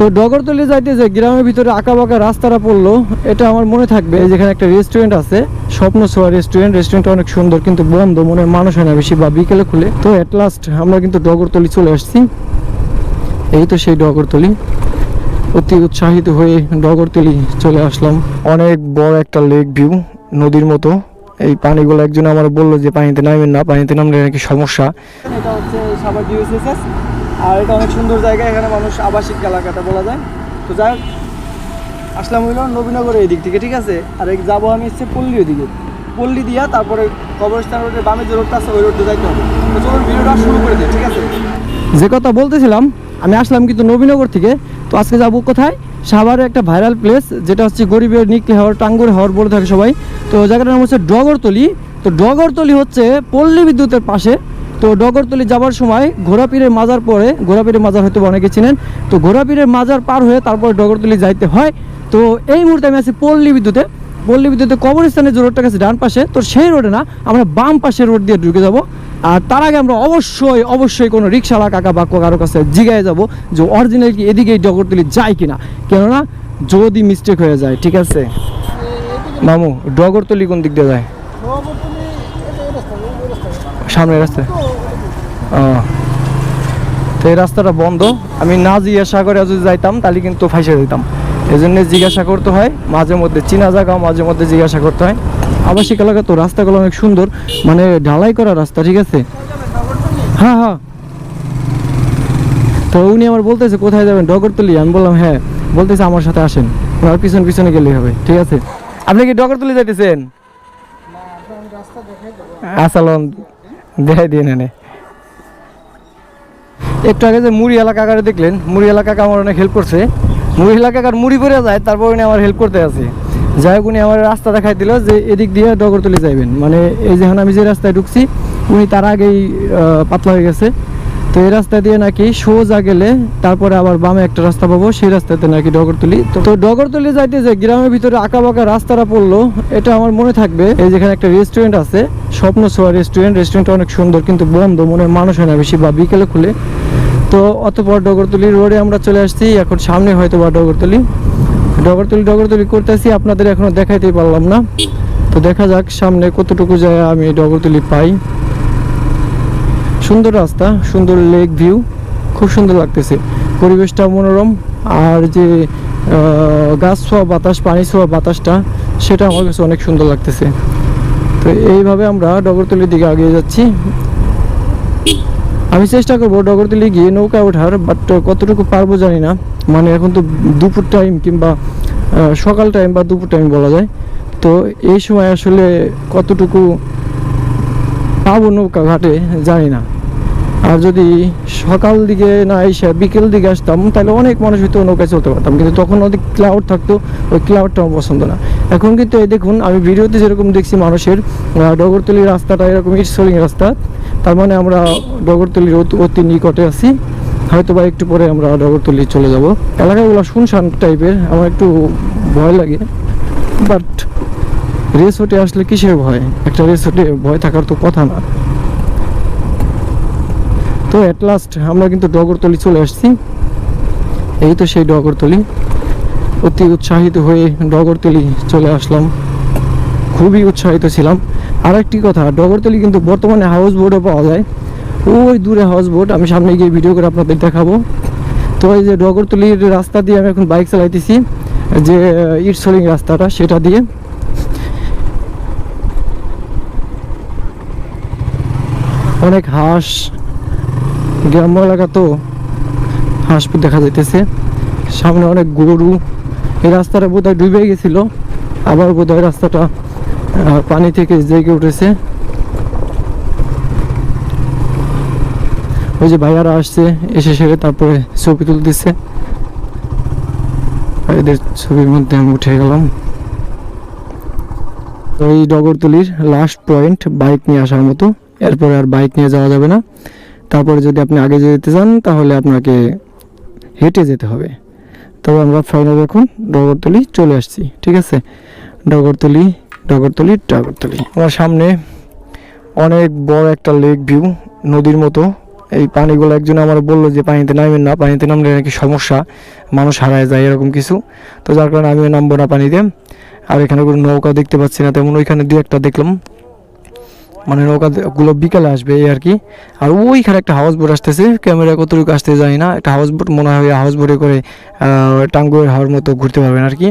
তো ডগরতলি যাইতে যে গ্রামের ভিতরে আঁকা বাঁকা রাস্তাটা পড়ল এটা আমার মনে থাকবে। যেখানে একটা রেস্টুরেন্ট আছে স্বপ্ন ছোঁয়া রেস্টুরেন্ট রেস্টুরেন্টটা অনেক সুন্দর কিন্তু বন্ধ মনে হয় মানুষ হয় না বেশি বা বিকেলে খুলে। তো এট লাস্ট আমরা কিন্তু ডগরতলি চলে আসছি। এই তো সেই ডগরতলি অতি উৎসাহিত হয়ে ডগরতলি চলে আসলাম। অনেক বড় একটা লেক ভিউ নদীর মতো। এই পানিগুলো একজন আমার বলল যে পানিতে নামবেন না পানিতে নামলে নাকি সমস্যা। এটা হচ্ছে আর এটা অনেক সুন্দর জায়গা এখানে মানুষ আবাসিক এলাকাটা বলা যায়। তো যাই হোক, আসলাম হইল নবীনগরের এই দিক থেকে ঠিক আছে? আর এই যাব আমি হচ্ছে পল্লী দিকে। পল্লী দিয়া তারপরে কবরস্থান রোডের বামে যে রোডটা আছে ওই রোডে যাইতে হবে। তো চলুন ভিডিওটা শুরু করে দিই ঠিক আছে? যে কথা বলতেছিলাম আমি আসলাম কিন্তু নবীনগর থেকে। তো আজকে যাব কোথায়? সাভারে একটা ভাইরাল প্লেস যেটা হচ্ছে গরিবের নিকলে হওয়ার টাঙ্গুর হওয়ার বলে থাকে সবাই। তো জায়গাটার নাম হচ্ছে ডগরতলি। তো ডগরতলি হচ্ছে পল্লী বিদ্যুতের পাশে। তো ডগরতলি যাওয়ার সময় ঘোড়াপীরের মাজার পরে, ঘোড়াপীরের মাজার হয়তো অনেকে চিনেন, তো ঘোড়াপীরের মাজার পার হয়ে তারপরে ডগরতলি যাইতে হয়। তো এই মুহূর্তে আমি আছি পল্লী বিদ্যুতে। পল্লী বিদ্যুতে কবরস্থানের যে রোডটা আছে, ডান পাশে, তো সেই রোডে না, আমরা বাম পাশের রোড দিয়ে ঢুকে যাব। আর তার আগে আমরা অবশ্যই অবশ্যই কোনো রিক্সাওয়ালা, কাকা বা কারও কাছে জিগায় যাব যে অরিজিনাল কি এদিকে ডগরতলি যায় কিনা। কেননা যদি মিস্টেক হয়ে যায়, ঠিক আছে? মামু, ডগরতলি কোন দিক দিয়ে যায়? সামনের রাস্তায়। ও। তো এই রাস্তাটা বন্ধ। আমি না জিজ্ঞাসা করে যদি যাইতাম তাহলে কিন্তু ফাইসে দিতাম এই জন্য জিজ্ঞাসা করতে হয় মাঝে মধ্যে চীনা জায়গা মাঝে মধ্যে জিজ্ঞাসা করতে হয়। আবাসিক এলাকা তো রাস্তাগুলো অনেক সুন্দর। মানে ঢালাই করা রাস্তা ঠিক আছে? হ্যাঁ হ্যাঁ। তো উনি আমার বলতেছে কোথায় যাবেন? ডগরতলি। আমি বললাম হ্যাঁ। বলতেছে আমার সাথে আসেন। আর পিছন পিছনে গেলেই হবে ঠিক আছে? আপনি কি ডগরতলি যাইতেছেন? আসালন দেখাই দিয়ে নেনে একটু আগে যে মুড়ি এলাকা কাকারে দেখলেন, মুড়ি এলাকা আমার অনেক হেল্প করছে। মুড়ি এলাকা কার মুড়ি পরে যায়, তারপর উনি আমার হেল্প করতে আছে। যাই হোক, উনি আমার রাস্তা দেখাই দিল যে এদিক দিয়ে ডগরতলি যাইবেন। মানে এই যেখানে আমি যে রাস্তায় ঢুকছি, উনি তার আগেই পাতলা হয়ে গেছে। তো এই রাস্তা দিয়ে নাকি সোজা গেলে তারপরে আবার বামে একটা রাস্তা পাবো, সেই রাস্তাতে নাকি ডগরতলি। তো- ডগরতলি যাইতে যে গ্রামের ভিতরে আঁকা বাঁকা রাস্তাটা পড়ল, এটা আমার মনে থাকবে। এই যেখানে একটা রেস্টুরেন্ট আছে স্বপ্ন ছোঁয়া রেস্টুরেন্ট রেস্টুরেন্টটা অনেক সুন্দর, কিন্তু বন্ধ, মনে মানুষ হয় না বেশি, বা বিকেলে খুলে। তো অতপর ডগরতলি রোডে আমরা চলে আসছি, এখন সামনে হয়তো বা ডগরতলি। ডগরতলি ডগরতলি করতেছি, আপনাদের এখনও দেখাইতেই পারলাম না। তো দেখা যাক সামনে কতটুকু যায় আমি ডগরতলি পাই। সুন্দর রাস্তা, সুন্দর লেক ভিউ খুব সুন্দর লাগতেছে। পরিবেশটা মনোরম, আর যে গাছ ছোঁয়া বাতাস, পানি ছোঁয়া বাতাসটা, সেটা আমার কাছে অনেক সুন্দর লাগতেছে। তো এইভাবে আমরা ডগরতলির দিকে এগিয়ে যাচ্ছি। আমি চেষ্টা করব ডগরতলি গিয়ে নৌকা ওঠার বাট কতটুকু পারব জানি না। মানে এখন তো দুপুর টাইম কিংবা সকাল টাইম বা দুপুর টাইম বলা যায়। তো এই সময় আসলে কতটুকু পাবো নৌকা ঘাটে জানি না। আর যদি সকাল দিকে না এসে বিকেল দিকে আসতাম তাহলে অনেক মানুষ হয়তো নৌকায় চলতে পারতাম। কিন্তু তখন অনেক ক্লাউড থাকতো ওই ক্লাউডটা আমার পছন্দ না। এখন কিন্তু এই দেখুন আমি ভিডিওতে যেরকম দেখছি মানুষের আহ, ডগরতলির রাস্তাটা এরকম ইটসলিং রাস্তা। তার মানে আমরা ডগরতলির অতি নিকটে আছি। হয়তো বা একটু পরে আমরা ডগরতলি চলে যাব। এলাকাগুলো শুনশান টাইপের আমার একটু ভয় লাগে। বাট রেসোর্টে আসলে কিসের ভয়? একটা রেসোর্টে ভয় থাকার তো কথা না। তো এট লাস্ট আমরা কিন্তু ডগরতলি চলে আসছি। এই তো সেই ডগরতলি। অতি উৎসাহিত হয়ে ডগরতলি চলে আসলাম। খুবই উৎসাহিত ছিলাম। আর একটি কথা, ডগরতলি কিন্তু বর্তমানে হাউস বোটও পাওয়া যায়। ওই দূরে হাউস বোট আমি সামনে গিয়ে ভিডিও করে আপনাদের দেখাবো। তো এই যে ডগরতলির রাস্তা দিয়ে আমি এখন বাইক চালাইতেছি, যে ইটসলিং রাস্তাটা, সেটা দিয়ে। অনেক হাঁস গ্রাম্য এলাকা তো হাঁস দেখা যাইতেছে। সামনে অনেক গরু। এই রাস্তাটা বোধহয় ডুবে গেছিল। আবার বোধহয় রাস্তাটা পানি থেকে জেগে উঠেছে। ওই যে ভাইয়ারা আসছে, এসে সেরে তারপরে ছবি তুলতেছে। এদের ছবির মধ্যে আমি উঠে গেলাম। তো এই ডগরতলির লাস্ট পয়েন্ট বাইক নিয়ে আসার মতো। এরপরে আর বাইক নিয়ে যাওয়া যাবে না। তারপরে যদি আপনি আগে যেতে চান, তাহলে আপনাকে হেঁটে যেতে হবে। তবে আমরা ফাইনাল এখন ডগরতলি চলে আসছি, ঠিক আছে? ডগরতলি ডগরতলি ডগরতলি আমার সামনে অনেক বড় একটা লেক ভিউ নদীর মতো। এই পানিগুলো একজন আমার বলল যে, পানিতে নামবেন না, পানিতে নামলে নাকি সমস্যা, মানুষ হারায় যায়, এরকম কিছু। তো যার কারণে আমিও নামবো না পানিতে। আর এখানে কোনো নৌকা দেখতে পাচ্ছি না, তেমন ওইখানে দু একটা দেখলাম। মানে নৌকাগুলো বিকালে আসবে এই আর কি। আর ওইখানে একটা হাউস বোট আসতেছে ক্যামেরা কতটুকু আসতে যায় না, একটা হাউস বোট মনে হয় হাউস বোটে করে টাঙ্গুয়ের হাওয়ার মতো ঘুরতে পারবেন আর কি।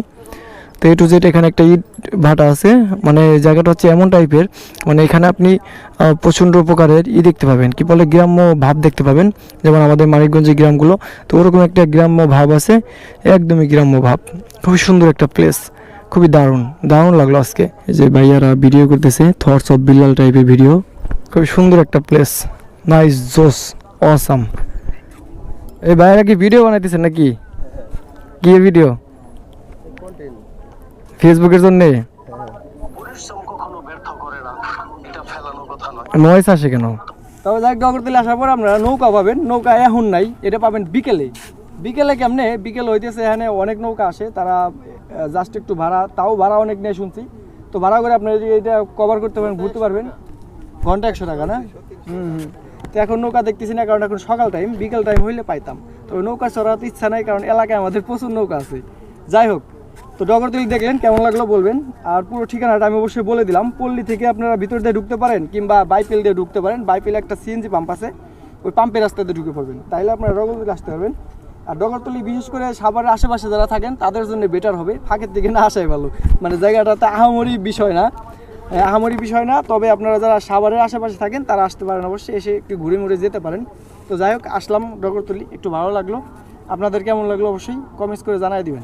তো এই টু জেড এখানে একটা ইট ভাটা আছে মানে জায়গাটা হচ্ছে এমন টাইপের মানে এখানে আপনি প্রচণ্ড প্রকারের ই দেখতে পাবেন। কি বলে, গ্রাম্য ভাব দেখতে পাবেন, যেমন আমাদের মানিকগঞ্জে গ্রামগুলো। তো ওরকম একটা গ্রাম্য ভাব আছে, একদমই গ্রাম্য ভাব। খুবই সুন্দর একটা প্লেস খুবই দারুণ দারুণ লাগল আজকে। যে ভাইয়ারা ভিডিও করতেছে থটস অফ বিল্লাল টাইপের ভিডিও খুবই সুন্দর একটা প্লেস নাইস জোস অসাম এই ভাইয়ারা কি ভিডিও বানাইতেছেন নাকি? কি ভিডিও ফেসবুকের জন্যে? নয়েস আসে কেন? তবে যাক ডগরতলি আসার পর আপনারা নৌকা পাবেন। নৌকা এখন নাই, এটা পাবেন বিকেলে। বিকেলে কেমনে? বিকেল হইতেছে এখানে অনেক নৌকা আসে, তারা জাস্ট একটু ভাড়া, তাও ভাড়া অনেক নেয় শুনছি। তো ভাড়া করে আপনারা যদি এটা কভার করতে পারেন, ঘুরতে পারবেন। ঘণ্টা একশো টাকা, না? হুম হুম। তো এখন নৌকা দেখতেছি না, কারণ এখন সকাল টাইম বিকেল টাইম হইলে পাইতাম। তো নৌকা চড়াতে ইচ্ছা নাই, কারণ এলাকায় আমাদের প্রচুর নৌকা আছে। যাই হোক, তো ডগরতলি দেখলেন, কেমন লাগল বলবেন? আর পুরো ঠিকানাটা আমি অবশ্যই বলে দিলাম। পল্লী থেকে আপনারা ভিতর দিয়ে ঢুকতে পারেন, কিংবা বাইপেল দিয়ে ঢুকতে পারেন। বাইপেল একটা সিএনজি পাম্প আছে, ওই পাম্পের রাস্তাতে ঢুকে পড়বেন। তাইলে আপনারা ডগরতলি আসতে পারবেন। আর ডগরতলি বিশেষ করে সাভারের আশেপাশে যারা থাকেন, তাদের জন্য বেটার হবে। ফাঁকের দিকে না আসাই ভালো। মানে জায়গাটা তো আহামরি বিষয় না। আহামরি বিষয় না, তবে আপনারা যারা সাভারের আশেপাশে থাকেন, তারা আসতে পারেন অবশ্যই, এসে একটু ঘুরে মুড়ে যেতে পারেন। তো যাই হোক, আসলাম ডগরতলি একটু ভালো লাগল। আপনাদের কেমন লাগল অবশ্যই কমেন্টস করে জানাই দিবেন।